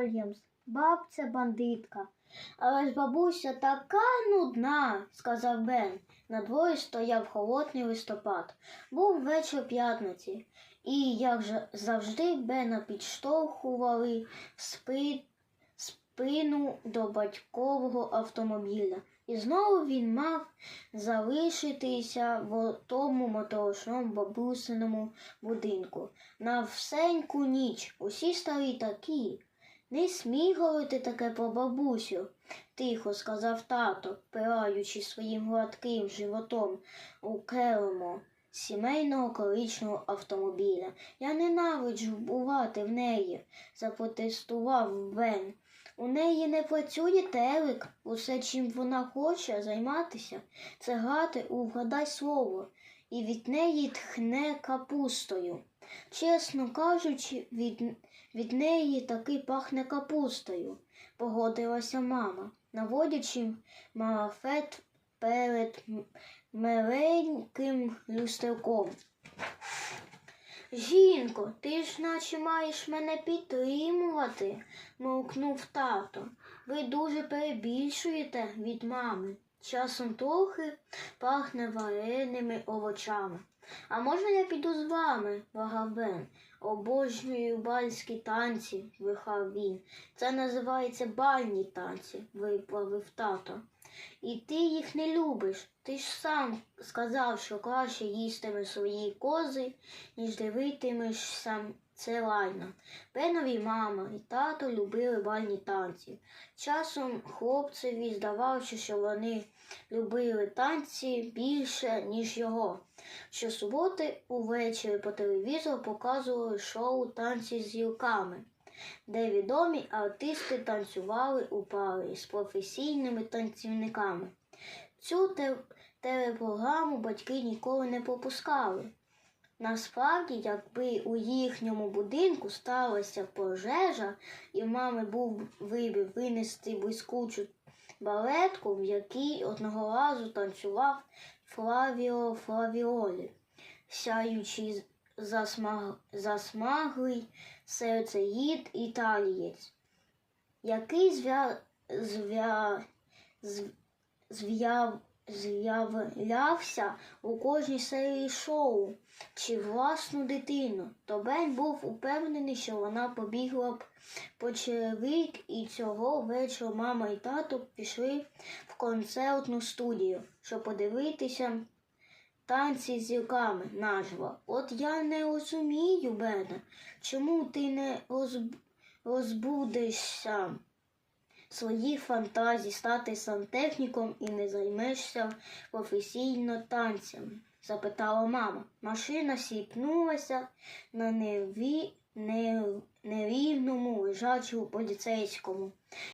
Вольямс, бабця бандитка. Але ж бабуся така нудна, сказав Бен. На дворі стояв холодний листопад. Був вечір п'ятниці, і, як же завжди, Бена підштовхували спи... спину до батькового автомобіля. І знову він мав залишитися в тому моторошному бабусиному будинку. На всеньку ніч усі старі такі. Не смій говорити таке про бабусю, тихо сказав тато, пираючи своїм гладким животом у кермо сімейного коричного автомобіля. Я ненавиджу бувати в неї, запротестував Бен. У неї не працює телек, усе, чим вона хоче займатися, це грати у вгадай слово, і від неї тхне капустою. Чесно кажучи, від, від неї таки пахне капустою, погодилася мама, наводячи марафет перед миленьким люстерком. Жінко, ти ж наче маєш мене підтримувати, мовкнув тато. Ви дуже перебільшуєте від мами. Часом трохи пахне вареними овочами. А можна я піду з вами, благав Бен. Обожнюю бальські танці, вихав він. Це називається бальні танці, виправив тато. І ти їх не любиш. Ти ж сам сказав, що краще їстимеш свої кози, ніж дивитимешся це лайно. Бенові мама і тато любили бальні танці. Часом хлопцеві здавалося, що вони любили танці більше, ніж його. Щосуботи увечері по телевізору показували шоу танці з зірками, де відомі артисти танцювали у парі з професійними танцівниками. Цю телепрограму батьки ніколи не пропускали. Насправді, якби у їхньому будинку сталася пожежа, і в мами був вибір винести блискучу балетку, в якій одного разу танцював Флавіо Флавіолі, сяючий засмаг... засмаглий серцеїд італієць, який звя... Звя... зв-. З'являвся у кожній серії шоу чи власну дитину, то Бен був упевнений, що вона побігла б по черевик, і цього вечора мама і тато пішли в концертну студію, щоб подивитися танці з зірками наживо. От я не розумію, Бене, чому ти не розб... своїх фантазій стати сантехніком і не займешся професійно танцями? запитала мама. Машина сіпнулася на неві... не... нерівному лежачому поліцейському.